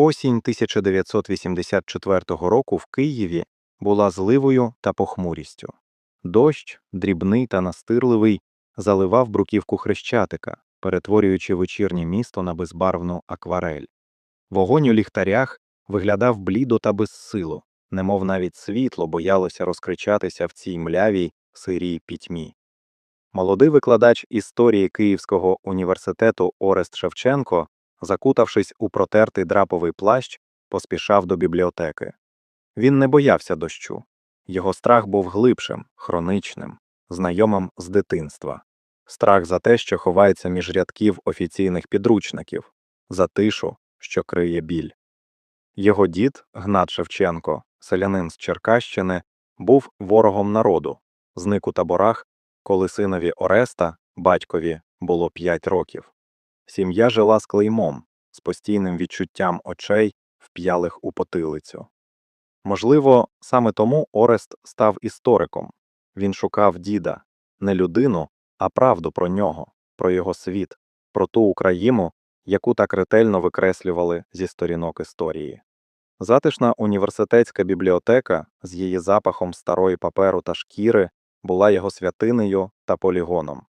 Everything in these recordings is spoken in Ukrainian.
Осінь 1984 року в Києві була зливою та похмурістю. Дощ, дрібний та настирливий, заливав бруківку хрещатика, перетворюючи вечірнє місто на безбарвну акварель. Вогонь у ліхтарях виглядав блідо та безсило, немов навіть світло боялося розкричатися в цій млявій сирій пітьмі. Молодий викладач історії Київського університету Орест Шевченко, закутавшись у протертий драповий плащ, поспішав до бібліотеки. Він не боявся дощу. Його страх був глибшим, хроничним, знайомим з дитинства. Страх за те, що ховається між рядків офіційних підручників, за тишу, що криє біль. Його дід, Гнат Шевченко, селянин з Черкащини, був ворогом народу, зник у таборах, коли синові Ореста, батькові, було п'ять років. Сім'я жила з клеймом, з постійним відчуттям очей, вп'ялих у потилицю. Можливо, саме тому Орест став істориком. Він шукав діда, не людину, а правду про нього, про його світ, про ту Україну, яку так ретельно викреслювали зі сторінок історії. Затишна університетська бібліотека з її запахом старої паперу та шкіри була його святинею та полігоном.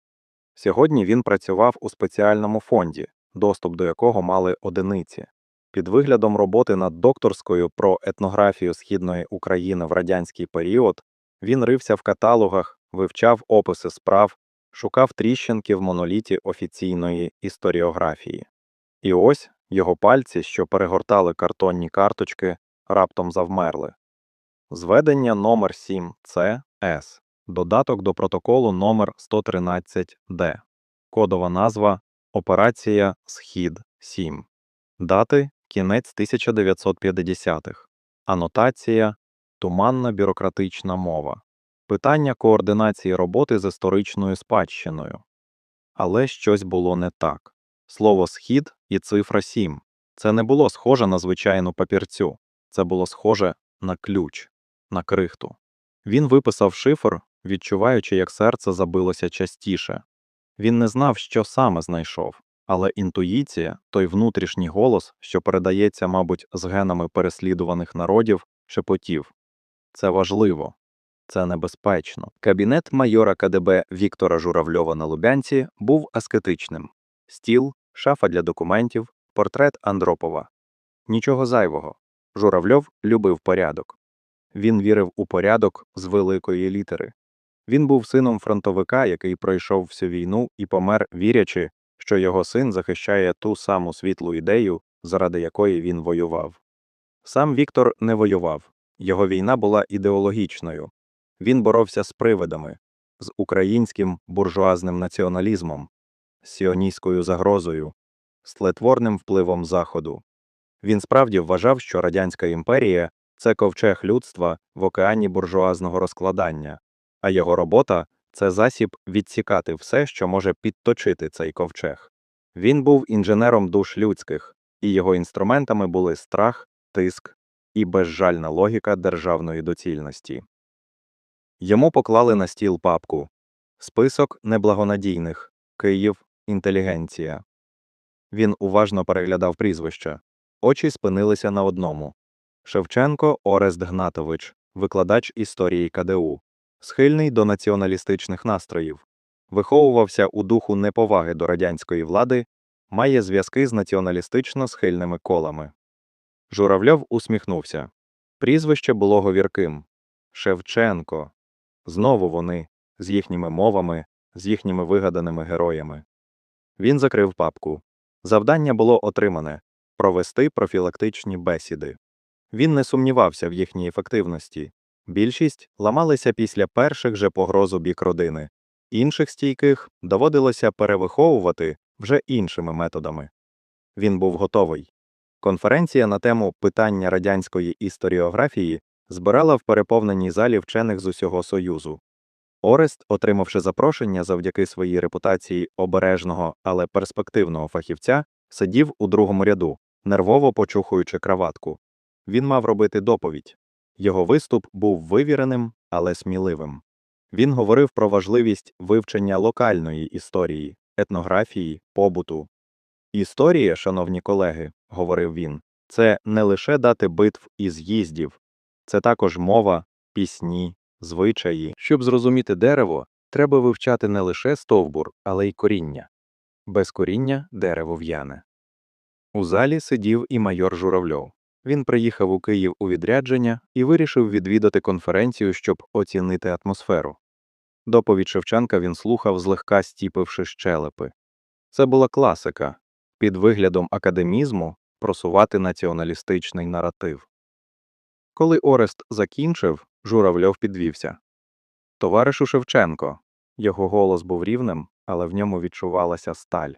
Сьогодні він працював у спеціальному фонді, доступ до якого мали одиниці. Під виглядом роботи над докторською про етнографію східної України в радянський період він рився в каталогах, вивчав описи справ, шукав тріщинки в моноліті офіційної історіографії. І ось його пальці, що перегортали картонні карточки, раптом завмерли. Зведення номер 7 С С. Додаток до протоколу номер 113 Д. Кодова назва Операція Схід 7. Дати кінець 1950-х. Анотація Туманна бюрократична мова. Питання координації роботи з історичною спадщиною. Але щось було не так. Слово схід і цифра 7. Це не було схоже на звичайну папірцю, це було схоже на ключ, на крихту. Він виписав шифр, відчуваючи, як серце забилося частіше. Він не знав, що саме знайшов, але інтуїція, той внутрішній голос, що передається, мабуть, з генами переслідуваних народів, шепотів це важливо, це небезпечно. Кабінет майора КДБ Віктора Журавльова на Лубянці був аскетичним стіл, шафа для документів, портрет Андропова. Нічого зайвого. Журавльов любив порядок. Він вірив у порядок з великої літери. Він був сином фронтовика, який пройшов всю війну і помер, вірячи, що його син захищає ту саму світлу ідею, заради якої він воював. Сам Віктор не воював, його війна була ідеологічною. Він боровся з привидами, з українським буржуазним націоналізмом, з сіоністською загрозою, з тлетворним впливом Заходу. Він справді вважав, що Радянська імперія це ковчег людства в океані буржуазного розкладання, а його робота це засіб відсікати все, що може підточити цей ковчег. Він був інженером душ людських, і його інструментами були страх, тиск і безжальна логіка державної доцільності. Йому поклали на стіл папку Список неблагонадійних Київ, інтелігенція. Він уважно переглядав прізвища. Очі спинилися на одному Шевченко Орест Гнатович, викладач історії КДУ, схильний до націоналістичних настроїв, виховувався у духу неповаги до радянської влади, має зв'язки з націоналістично схильними колами. Журавльов усміхнувся. Прізвище було говірким Шевченко. Знову вони, з їхніми мовами, з їхніми вигаданими героями. Він закрив папку. Завдання було отримане провести профілактичні бесіди. Він не сумнівався в їхній ефективності. Більшість ламалися після перших же погроз у бік родини, інших стійких доводилося перевиховувати вже іншими методами. Він був готовий. Конференція на тему питання радянської історіографії збирала в переповненій залі вчених з усього Союзу. Орест, отримавши запрошення завдяки своїй репутації обережного, але перспективного фахівця, сидів у другому ряду, нервово почухуючи краватку. Він мав робити доповідь. Його виступ був вивіреним, але сміливим. Він говорив про важливість вивчення локальної історії, етнографії, побуту. Історія, шановні колеги, говорив він, це не лише дати битв і з'їздів, це також мова, пісні, звичаї. Щоб зрозуміти дерево, треба вивчати не лише стовбур, але й коріння. Без коріння дерево в'яне. У залі сидів і майор Журавльов. Він приїхав у Київ у відрядження і вирішив відвідати конференцію, щоб оцінити атмосферу. Доповідь Шевченка він слухав, злегка стіпивши щелепи. Це була класика під виглядом академізму просувати націоналістичний наратив. Коли Орест закінчив, Журавльов підвівся. Товаришу Шевченко. Його голос був рівним, але в ньому відчувалася сталь.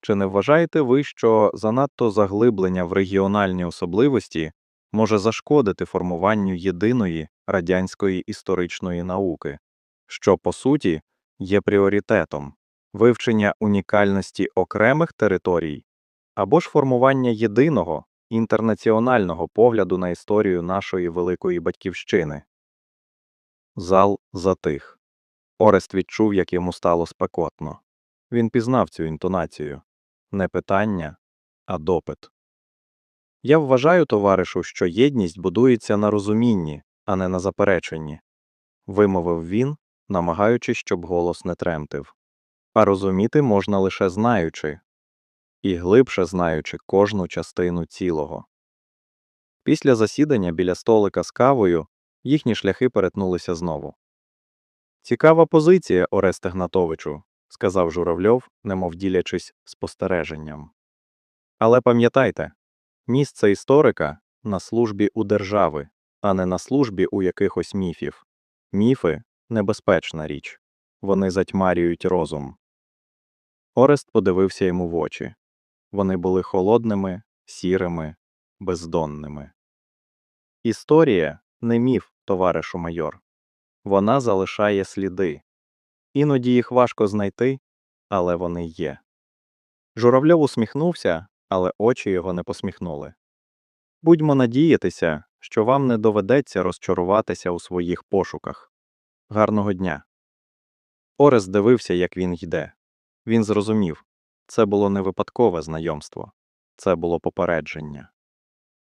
Чи не вважаєте ви, що занадто заглиблення в регіональні особливості може зашкодити формуванню єдиної радянської історичної науки, що, по суті, є пріоритетом вивчення унікальності окремих територій або ж формування єдиного інтернаціонального погляду на історію нашої великої батьківщини? Зал затих. Орест відчув, як йому стало спекотно. Він пізнав цю інтонацію не питання, а допит. Я вважаю, товаришу, що єдність будується на розумінні, а не на запереченні, вимовив він, намагаючись, щоб голос не тремтив. А розуміти можна лише знаючи, і глибше знаючи кожну частину цілого. Після засідання біля столика з кавою їхні шляхи перетнулися знову. Цікава позиція, Оресте Гнатовичу, сказав Журавльов, немов ділячись спостереженням. Але пам'ятайте, місце історика на службі у держави, а не на службі у якихось міфів. Міфи небезпечна річ, вони затьмарюють розум. Орест подивився йому в очі. Вони були холодними, сірими, бездонними. Історія не міф, товаришу майор. Вона залишає сліди. Іноді їх важко знайти, але вони є. Журавльов усміхнувся, але очі його не посміхнули. Будьмо надіятися, що вам не доведеться розчаруватися у своїх пошуках. Гарного дня. Орес дивився, як він йде. Він зрозумів це було не випадкове знайомство, це було попередження.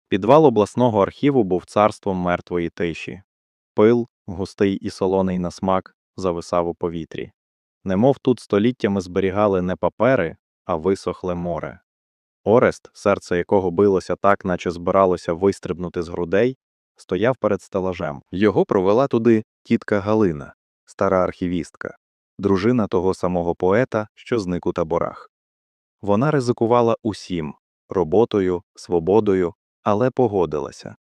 Підвал обласного архіву був царством мертвої тиші. Пил, густий і солоний на смак, зависав у повітрі. Немов тут століттями зберігали не папери, а висохле море. Орест, серце якого билося так, наче збиралося вистрибнути з грудей, стояв перед стелажем. Його провела туди тітка Галина, стара архівістка, дружина того самого поета, що зник у таборах. Вона ризикувала усім роботою, свободою, але погодилася.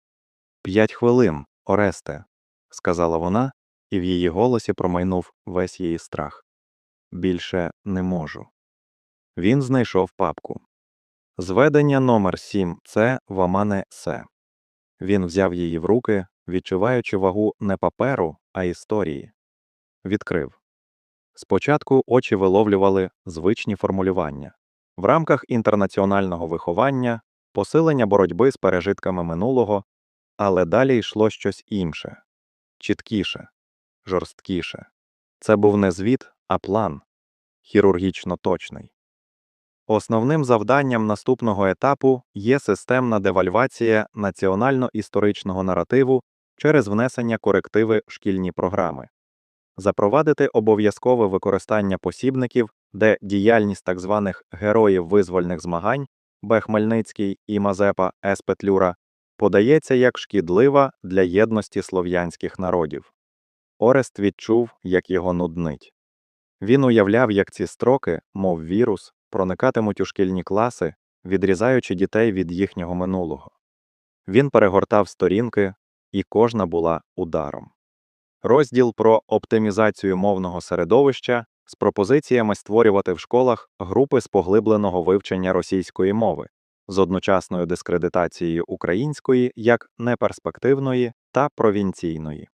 П'ять хвилин, Оресте, сказала вона, і в її голосі промайнув весь її страх. Більше не можу. Він знайшов папку. Зведення номер 7 це Вамане Се. Він взяв її в руки, відчуваючи вагу не паперу, а історії. Відкрив. Спочатку очі виловлювали звичні формулювання в рамках інтернаціонального виховання, посилення боротьби з пережитками минулого, але далі йшло щось інше, чіткіше, жорсткіше. Це був не звіт, а план хірургічно точний. Основним завданням наступного етапу є системна девальвація національно-історичного наративу через внесення корективи шкільні програми, запровадити обов'язкове використання посібників, де діяльність так званих героїв визвольних змагань Б. І Мазепа С. Петлюра подається як шкідлива для єдності слов'янських народів. Орест відчув, як його нуднить. Він уявляв, як ці строки, мов вірус, проникатимуть у шкільні класи, відрізаючи дітей від їхнього минулого. Він перегортав сторінки, і кожна була ударом. Розділ про оптимізацію мовного середовища з пропозиціями створювати в школах групи з поглибленого вивчення російської мови з одночасною дискредитацією української як неперспективної та провінційної.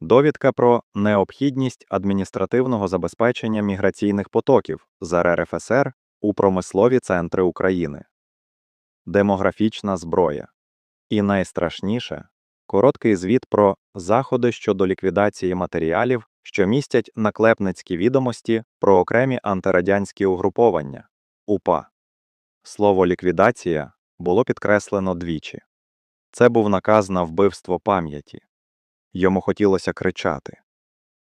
Довідка про необхідність адміністративного забезпечення міграційних потоків з РРФСР у промислові центри України, демографічна зброя. І найстрашніше короткий звіт про заходи щодо ліквідації матеріалів, що містять наклепницькі відомості про окремі антирадянські угруповання УПА. Слово ліквідація було підкреслено двічі. Це був наказ на вбивство пам'яті. Йому хотілося кричати.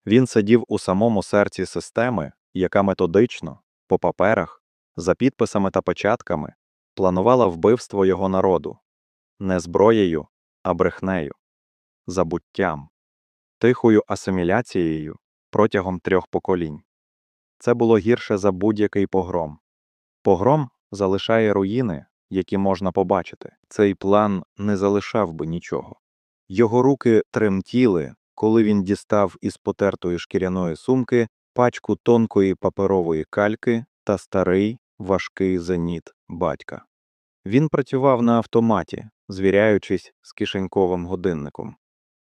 Він сидів у самому серці системи, яка методично, по паперах, за підписами та печатками, планувала вбивство його народу не зброєю, а брехнею, забуттям, тихою асиміляцією протягом трьох поколінь. Це було гірше за будь-який погром. Погром залишає руїни, які можна побачити. Цей план не залишав би нічого. Його руки тремтіли, коли він дістав із потертої шкіряної сумки пачку тонкої паперової кальки та старий важкий зеніт батька. Він працював на автоматі, звіряючись з кишеньковим годинником.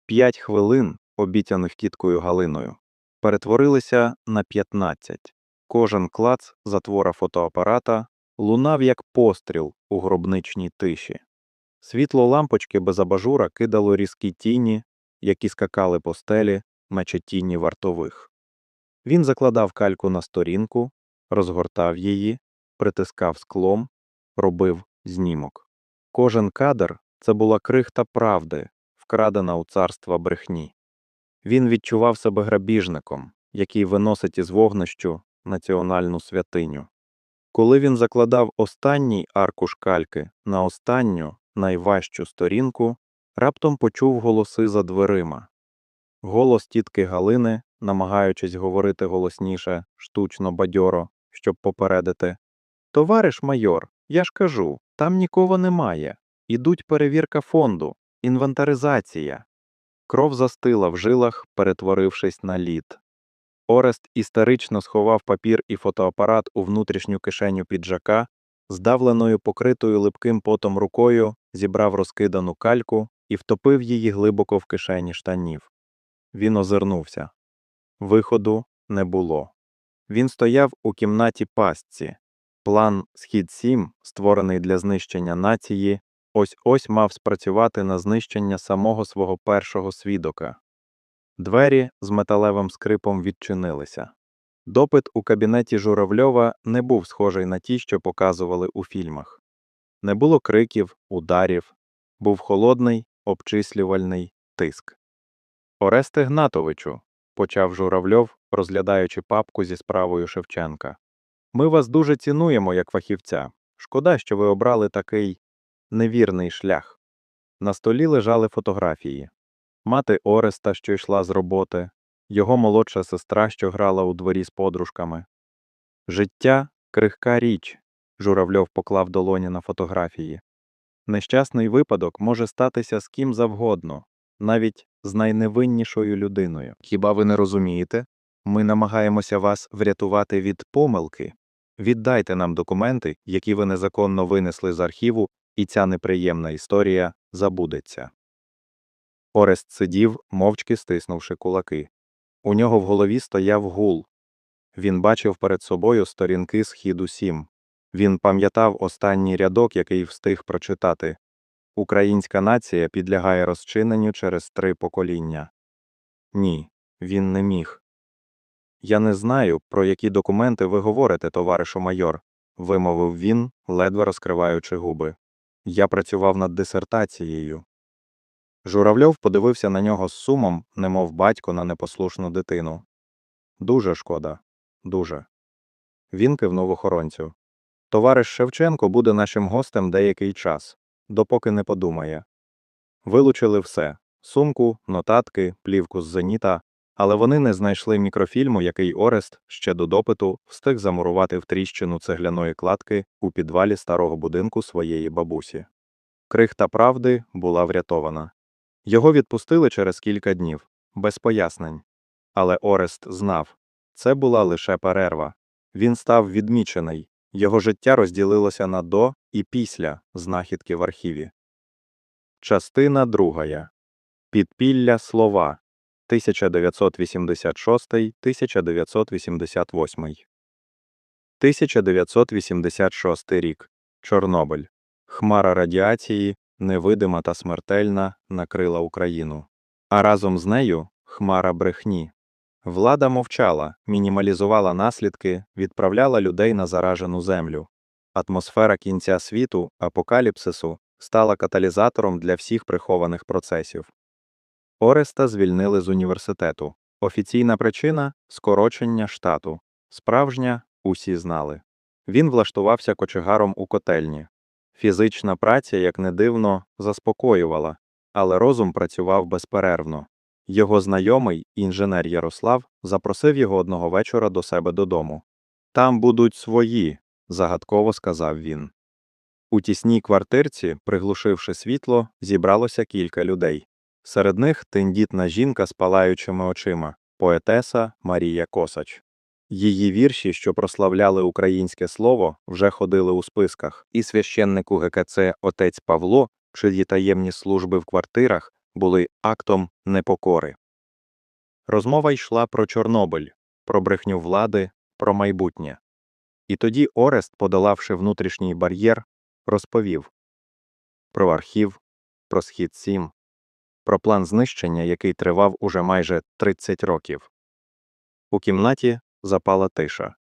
П'ять хвилин, обіцяних тіткою Галиною, перетворилися на 15. Кожен клац затвора фотоапарата лунав як постріл у гробничній тиші. Світло лампочки без абажура кидало різкі тіні, які скакали по стелі, наче тіні вартових. Він закладав кальку на сторінку, розгортав її, притискав склом, робив знімок. Кожен кадр це була крихта правди, вкрадена у царства брехні. Він відчував себе грабіжником, який виносить із вогнищу національну святиню. Коли він закладав останній аркуш кальки на останню, найважчу сторінку, раптом почув голоси за дверима. Голос тітки Галини, намагаючись говорити голосніше, штучно бадьоро, щоб попередити. Товариш майор, я ж кажу, там нікого немає. Ідуть перевірка фонду, інвентаризація. Кров застила в жилах, перетворившись на лід. Орест істерично сховав папір і фотоапарат у внутрішню кишеню піджака, здавленою покритою липким потом рукою зібрав розкидану кальку і втопив її глибоко в кишені штанів. Він озирнувся. Виходу не було. Він стояв у кімнаті пастці. План Схід 7, створений для знищення нації, ось ось мав спрацювати на знищення самого свого першого свідока. Двері з металевим скрипом відчинилися. Допит у кабінеті Журавльова не був схожий на ті, що показували у фільмах. Не було криків, ударів, був холодний, обчислювальний тиск. Оресте Гнатовичу, почав Журавльов, розглядаючи папку зі справою Шевченка. Ми вас дуже цінуємо як фахівця. Шкода, що ви обрали такий невірний шлях. На столі лежали фотографії мати Ореста, що йшла з роботи, його молодша сестра, що грала у дворі з подружками. Життя крихка річ, Журавльов поклав долоні на фотографії. Нещасний випадок може статися з ким завгодно, навіть з найневиннішою людиною. Хіба ви не розумієте? Ми намагаємося вас врятувати від помилки. Віддайте нам документи, які ви незаконно винесли з архіву, і ця неприємна історія забудеться. Орест сидів, мовчки стиснувши кулаки. У нього в голові стояв гул. Він бачив перед собою сторінки східу сім. Він пам'ятав останній рядок, який встиг прочитати Українська нація підлягає розчиненню через три покоління. Ні, він не міг. Я не знаю, про які документи ви говорите, товаришу майор, вимовив він, ледве розкриваючи губи. Я працював над дисертацією. Журавльов подивився на нього з сумом, немов батько на непослушну дитину. Дуже шкода, дуже. Він кивнув охоронцю. Товариш Шевченко буде нашим гостем деякий час, допоки не подумає. Вилучили все сумку, нотатки, плівку з зеніта, але вони не знайшли мікрофільму, який Орест ще до допиту встиг замурувати в тріщину цегляної кладки у підвалі старого будинку своєї бабусі. Крихта правди була врятована. Його відпустили через кілька днів, без пояснень. Але Орест знав це була лише перерва. Він став відмічений, його життя розділилося на до і після знахідки в архіві. Частина другая. Підпілля слова 1986-1988 1986 рік. Чорнобиль. Хмара радіації, невидима та смертельна, накрила Україну. А разом з нею хмара брехні. Влада мовчала, мінімалізувала наслідки, відправляла людей на заражену землю. Атмосфера кінця світу, апокаліпсису, стала каталізатором для всіх прихованих процесів. Ореста звільнили з університету. Офіційна причина скорочення штату. Справжня усі знали. Він влаштувався кочегаром у котельні. Фізична праця, як не дивно, заспокоювала, але розум працював безперервно. Його знайомий, інженер Ярослав, запросив його одного вечора до себе додому. Там будуть свої, загадково сказав він. У тісній квартирці, приглушивши світло, зібралося кілька людей. Серед них тендітна жінка з палаючими очима, поетеса Марія Косач. Її вірші, що прославляли українське слово, вже ходили у списках, і священнику ГКЦ отець Павло, чиї таємні служби в квартирах були актом непокори. Розмова йшла про Чорнобиль, про брехню влади, про майбутнє. І тоді Орест, подолавши внутрішній бар'єр, розповів про архів, про схід 7, про план знищення, який тривав уже майже 30 років. У кімнаті запала тиша.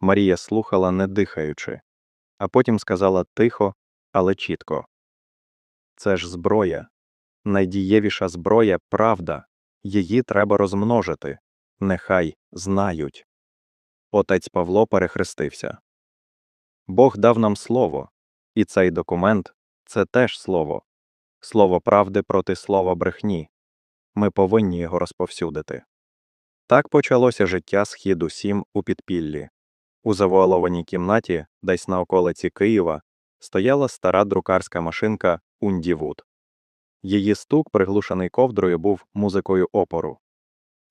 Марія слухала, не дихаючи, а потім сказала тихо, але чітко. Це ж зброя. Найдієвіша зброя правда. Її треба розмножити. Нехай знають. Отець Павло перехрестився. Бог дав нам слово, і цей документ це теж слово. Слово правди проти слова брехні. Ми повинні його розповсюдити. Так почалося життя Східу 7 у підпіллі. У завуалованій кімнаті, десь на околиці Києва, стояла стара друкарська машинка Ундівуд. Її стук, приглушений ковдрою, був музикою опору.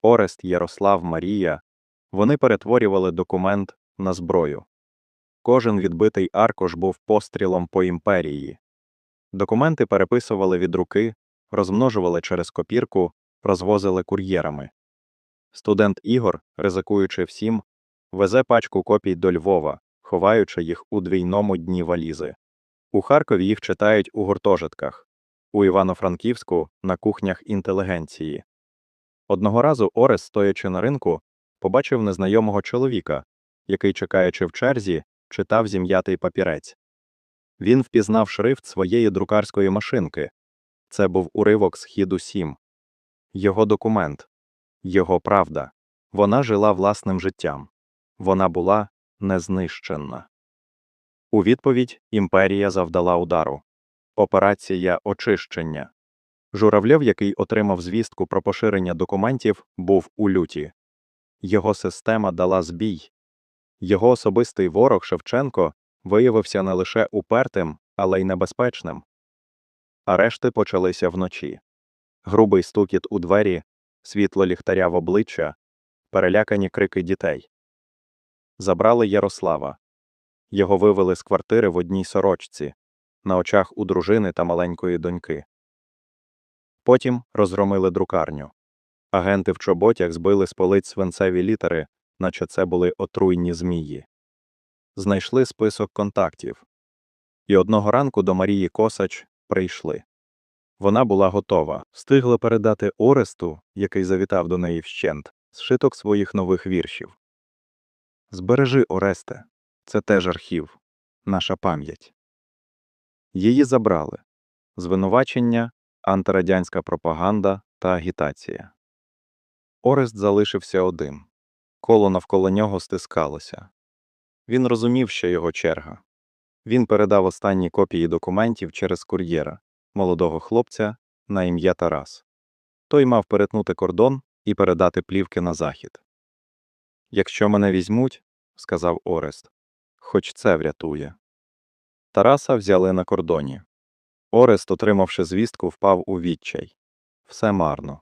Орест, Ярослав, Марія вони перетворювали документ на зброю. Кожен відбитий аркуш був пострілом по імперії. Документи переписували від руки, розмножували через копірку, розвозили кур'єрами. Студент Ігор, ризикуючи всім, везе пачку копій до Львова, ховаючи їх у двійному дні валізи. У Харкові їх читають у гуртожитках, у Івано-Франківську на кухнях інтелігенції. Одного разу Орес, стоячи на ринку, побачив незнайомого чоловіка, який, чекаючи в черзі, читав зім'ятий папірець. Він впізнав шрифт своєї друкарської машинки. Це був уривок східу 7. Його документ, його правда. Вона жила власним життям. Вона була незнищенна. У відповідь імперія завдала удару. Операція очищення. Журавльов, який отримав звістку про поширення документів, був у люті. Його система дала збій. Його особистий ворог Шевченко виявився не лише упертим, але й небезпечним. Арешти почалися вночі. Грубий стукіт у двері, світло ліхтаря в обличчя, перелякані крики дітей. Забрали Ярослава. Його вивели з квартири в одній сорочці, на очах у дружини та маленької доньки. Потім розгромили друкарню. Агенти в чоботях збили з полиць свинцеві літери, наче це були отруйні змії. Знайшли список контактів. І одного ранку до Марії Косач прийшли. Вона була готова, встигла передати Оресту, який завітав до неї вщент, зшиток своїх нових віршів. Збережи, Оресте, це теж архів, наша пам'ять. Її забрали звинувачення, антирадянська пропаганда та агітація. Орест залишився один. Коло навколо нього стискалося. Він розумів, що його черга. Він передав останні копії документів через кур'єра, молодого хлопця на ім'я Тарас. Той мав перетнути кордон і передати плівки на захід. Якщо мене візьмуть, сказав Орест, хоч це врятує. Тараса взяли на кордоні. Орест, отримавши звістку, впав у відчай. Все марно.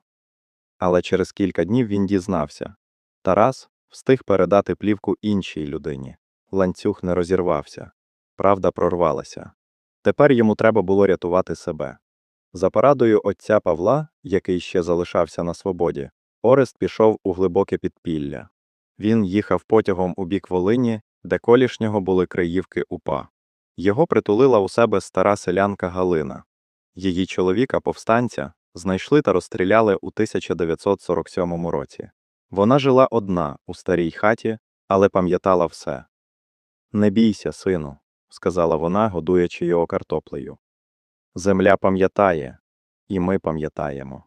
Але через кілька днів він дізнався Тарас встиг передати плівку іншій людині. Ланцюг не розірвався. Правда прорвалася. Тепер йому треба було рятувати себе. За порадою отця Павла, який ще залишався на свободі, Орест пішов у глибоке підпілля. Він їхав потягом у бік Волині, де колішнього були Криївки УПА. Його притулила у себе стара селянка Галина. Її чоловіка, повстанця, знайшли та розстріляли у 1947 році. Вона жила одна у старій хаті, але пам'ятала все. Не бійся, сину, сказала вона, годуючи його картоплею. Земля пам'ятає, і ми пам'ятаємо.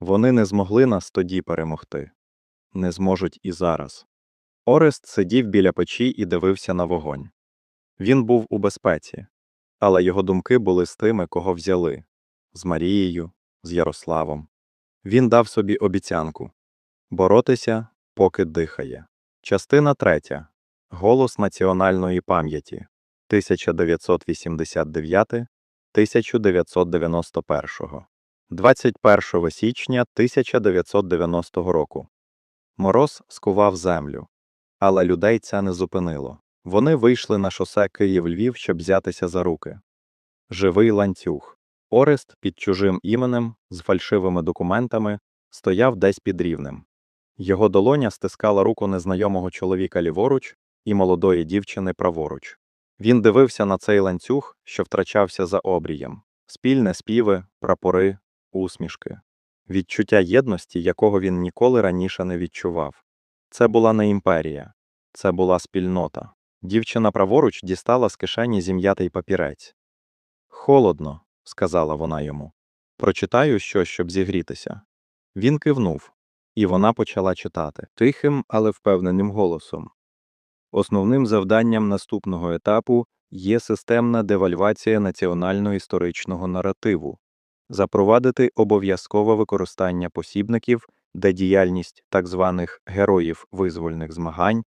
Вони не змогли нас тоді перемогти. Не зможуть і зараз. Орест сидів біля печі і дивився на вогонь. Він був у безпеці, але його думки були з тими, кого взяли з Марією, з Ярославом. Він дав собі обіцянку боротися, поки дихає. Частина третя. Голос національної пам'яті 1989 1991 21 січня 1990 року. Мороз скував землю, але людей це не зупинило. Вони вийшли на шосе Київ-Львів, щоб взятися за руки. Живий ланцюг. Орест під чужим іменем, з фальшивими документами, стояв десь під рівнем. Його долоня стискала руку незнайомого чоловіка ліворуч і молодої дівчини праворуч. Він дивився на цей ланцюг, що втрачався за обрієм. Спільне співи, прапори, усмішки. Відчуття єдності, якого він ніколи раніше не відчував. Це була не імперія, це була спільнота. Дівчина праворуч дістала з кишені зім'ятий папірець. Холодно, сказала вона йому. Прочитаю щось, щоб зігрітися. Він кивнув, і вона почала читати тихим, але впевненим голосом. Основним завданням наступного етапу є системна девальвація національно-історичного наративу, запровадити обов'язкове використання посібників, де діяльність так званих героїв визвольних змагань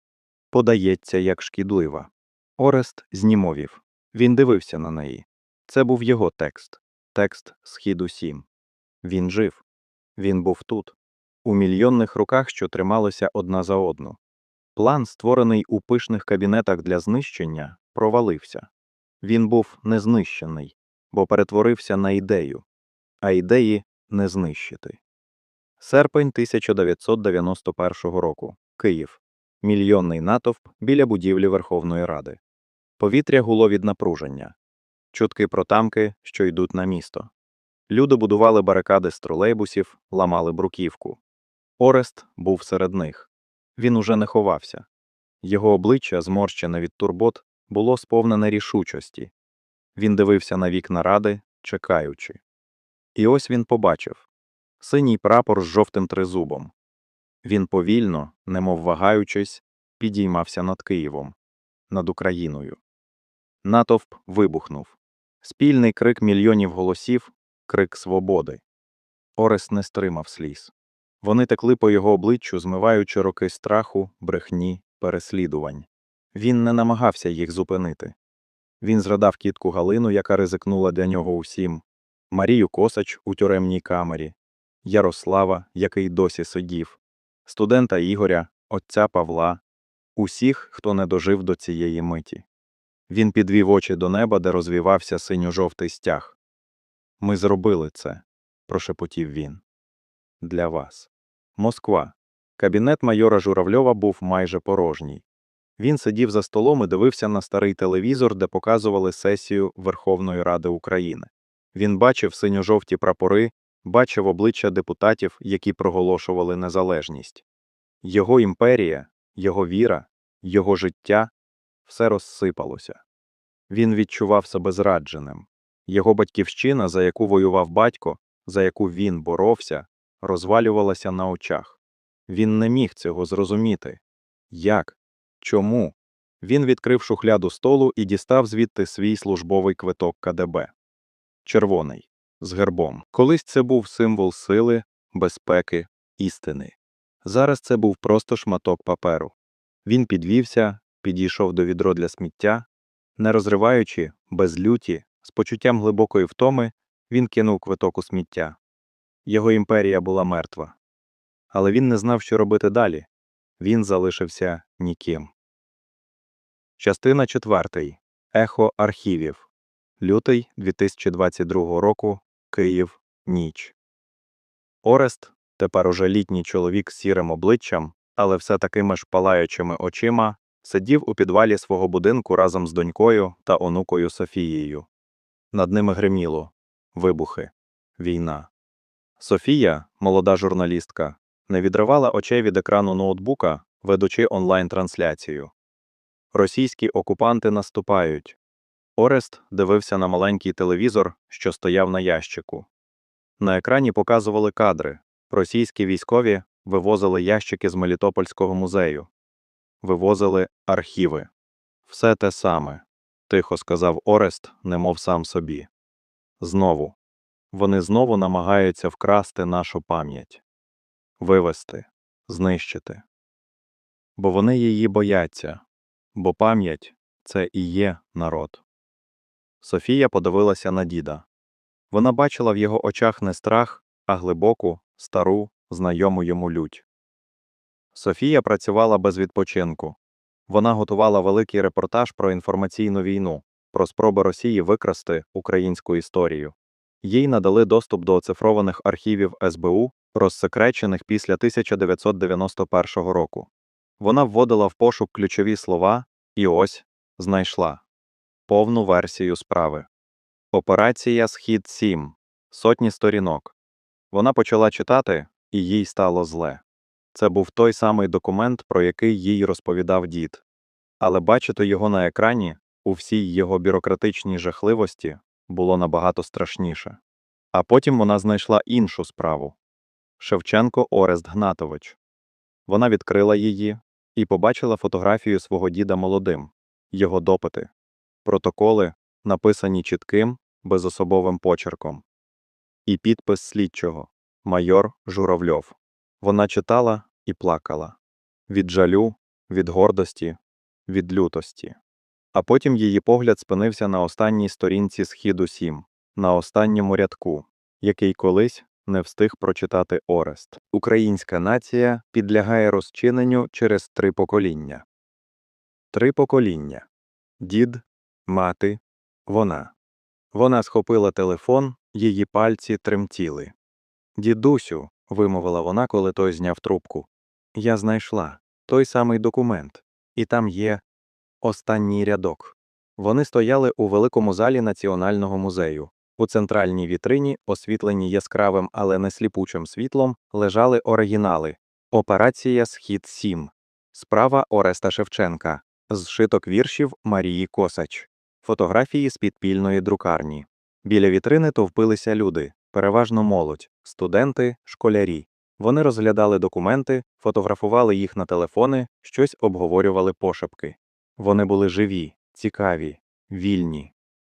подається як шкідлива. Орест знімовів. Він дивився на неї. Це був його текст, текст Східу 7. Він жив. Він був тут, у мільйонних руках, що трималися одна за одну. План, створений у пишних кабінетах для знищення, провалився. Він був не знищений, бо перетворився на ідею, а ідеї не знищити. Серпень 1991 року. Київ. Мільйонний натовп біля будівлі Верховної Ради. Повітря гуло від напруження. Чутки про танки, що йдуть на місто. Люди будували барикади з тролейбусів, ламали бруківку. Орест був серед них. Він уже не ховався. Його обличчя, зморщене від турбот, було сповнене рішучості. Він дивився на вікна ради, чекаючи. І ось він побачив синій прапор з жовтим тризубом. Він повільно, немов вагаючись, підіймався над Києвом, над Україною. Натовп вибухнув. Спільний крик мільйонів голосів, крик свободи. Орест не стримав сліз. Вони текли по його обличчю, змиваючи роки страху, брехні, переслідувань. Він не намагався їх зупинити. Він згадав кітку Галину, яка ризикнула для нього усім, Марію Косач у тюремній камері, Ярослава, який досі сидів, студента Ігоря, отця Павла, усіх, хто не дожив до цієї миті. Він підвів очі до неба, де розвівався синьо-жовтий стяг. Ми зробили це, прошепотів він. Для вас. Москва. Кабінет майора Журавльова був майже порожній. Він сидів за столом і дивився на старий телевізор, де показували сесію Верховної Ради України. Він бачив синьо-жовті прапори, бачив обличчя депутатів, які проголошували незалежність. Його імперія, його віра, його життя все розсипалося. Він відчував себе зрадженим. Його батьківщина, за яку воював батько, за яку він боровся, розвалювалася на очах. Він не міг цього зрозуміти. Як? Чому? Він відкрив шухляду столу і дістав звідти свій службовий квиток КДБ. Червоний, з гербом. Колись це був символ сили, безпеки, істини. Зараз це був просто шматок паперу. Він підвівся, підійшов до відро для сміття. Не розриваючи, без люті, з почуттям глибокої втоми, він кинув квиток у сміття. Його імперія була мертва. Але він не знав, що робити далі. Він залишився ніким. Частина 4. Ехо архівів. Лютий 2022 року. Київ. Ніч. Орест, тепер уже літній чоловік з сірим обличчям, але все такими ж палаючими очима, сидів у підвалі свого будинку разом з донькою та онукою Софією. Над ними гриміло вибухи, війна. Софія, молода журналістка, не відривала очей від екрану ноутбука, ведучи онлайн-трансляцію. Російські окупанти наступають. Орест дивився на маленький телевізор, що стояв на ящику. На екрані показували кадри. Російські військові вивозили ящики з Мелітопольського музею, вивозили архіви. Все те саме, тихо сказав Орест, немов сам собі. Знову. Вони знову намагаються вкрасти нашу пам'ять, вивести, знищити. Бо вони її бояться, бо пам'ять це і є народ. Софія подивилася на діда. Вона бачила в його очах не страх, а глибоку, стару, знайому йому лють. Софія працювала без відпочинку. Вона готувала великий репортаж про інформаційну війну, про спроби Росії викрасти українську історію. Їй надали доступ до оцифрованих архівів СБУ, розсекречених після 1991 року. Вона вводила в пошук ключові слова і ось знайшла повну версію справи. Операція Схід 7. Сотні сторінок. Вона почала читати, і їй стало зле. Це був той самий документ, про який їй розповідав дід. Але бачити його на екрані у всій його бюрократичній жахливості було набагато страшніше. А потім вона знайшла іншу справу Шевченко Орест Гнатович. Вона відкрила її і побачила фотографію свого діда молодим, його допити, протоколи, написані чітким, безособовим почерком, і підпис слідчого майор Журавльов. Вона читала і плакала від жалю, від гордості, від лютості. А потім її погляд спинився на останній сторінці східу 7, на останньому рядку, який колись не встиг прочитати Орест. Українська нація підлягає розчиненню через три покоління. Три покоління дід, мати, вона. Вона схопила телефон, її пальці тремтіли. Дідусю, вимовила вона, коли той зняв трубку. Я знайшла той самий документ, і там є останній рядок. Вони стояли у великому залі Національного музею. У центральній вітрині, освітленій яскравим, але не сліпучим світлом, лежали оригінали Операція Схід 7 Справа Ореста Шевченка, зшиток віршів Марії Косач, фотографії з підпільної друкарні. Біля вітрини товпилися люди, переважно молодь, студенти, школярі. Вони розглядали документи, фотографували їх на телефони, щось обговорювали пошепки. Вони були живі, цікаві, вільні.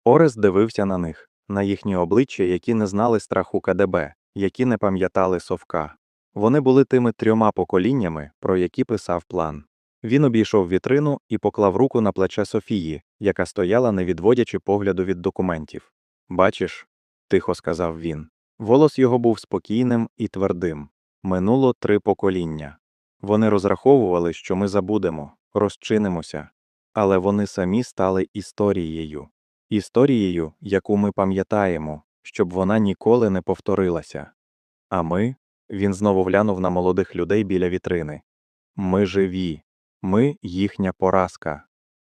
Орес дивився на них, на їхні обличчя, які не знали страху КДБ, які не пам'ятали совка. Вони були тими трьома поколіннями, про які писав план. Він обійшов вітрину і поклав руку на плече Софії, яка стояла, не відводячи погляду від документів. Бачиш, тихо сказав він. Голос його був спокійним і твердим. Минуло три покоління. Вони розраховували, що ми забудемо, розчинимося, але вони самі стали історією, історією, яку ми пам'ятаємо, щоб вона ніколи не повторилася. А ми, він знову глянув на молодих людей біля вітрини. Ми живі, ми їхня поразка,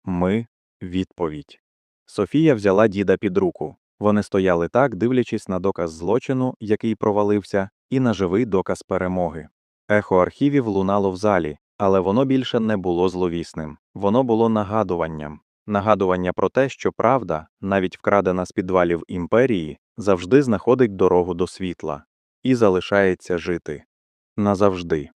ми відповідь. Софія взяла діда під руку. Вони стояли так, дивлячись на доказ злочину, який провалився, і на живий доказ перемоги. Ехо архівів лунало в залі, але воно більше не було зловісним. Воно було нагадуванням, нагадування про те, що правда, навіть вкрадена з підвалів імперії, завжди знаходить дорогу до світла і залишається жити назавжди.